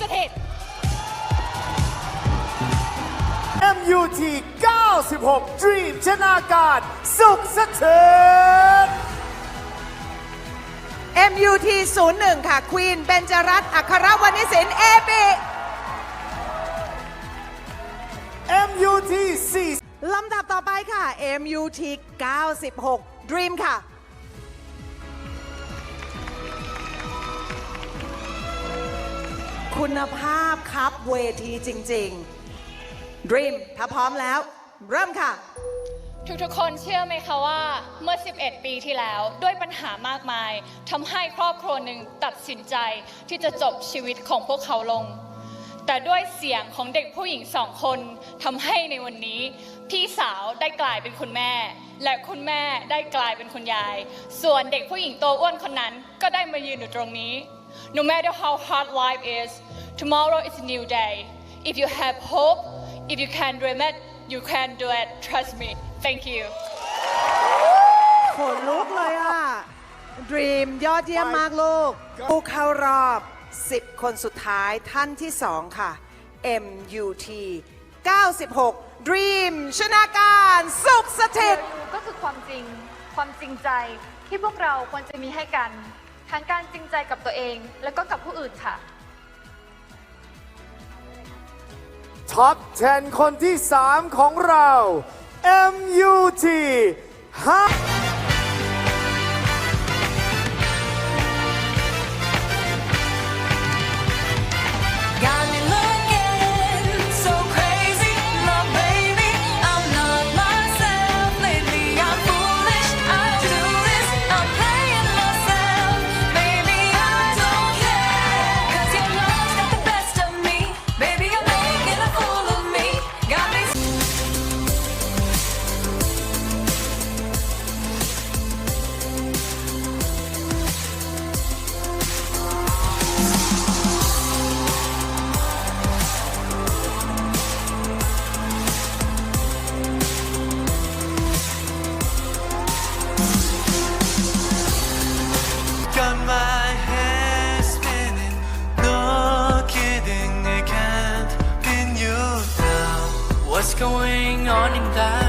สถิต MUT 96 Dream ชนะการ สุขสถิต MUT 01 ค่ะ ควีน เบญจรัตน์อัครวณิสินเอปิ MUT 4ลำดับต่อไปค่ะ MUT 96 Dream ค่ะ คุณภาพครับเวทีจริงๆ Dream ถ้าพร้อมแล้ว เริ่มค่ะ ทุกๆ คนเชื่อไหมคะว่าเมื่อ 11 ปีที่แล้วด้วยปัญหามากมายทำให้ครอบครัวหนึ่งตัดสินใจที่จะจบชีวิตของพวกเขาลง แต่ด้วยเสียงของเด็กผู้หญิงสองคนทำให้ในวันนี้ พี่สาวได้กลายเป็นคุณแม่ และคุณแม่ได้กลายเป็นคุณยาย ส่วนเด็กผู้หญิงตัวอ้วนคนนั้นก็ได้มายืนอยู่ตรงนี้ No matter how hard life is tomorrow is a new day if you have hope if you can dream it you can do it trust me thank you ขนลุกเลยอะ Dream ยอดเยี่ยมมากลูกผู้เข้ารอบ 10 คนสุดท้ายท่านที่ 2 ค่ะ MUT 96 Dream ชนาการสุขสถิตก็คือความจริงความจริงใจที่พวกเราควรจะมีให้กัน ทั้งการจริงใจกับตัวเอง แล้วก็กับผู้อื่นค่ะ ท็อป 10 คนที่ 3 ของเรา MUT 5 going on in that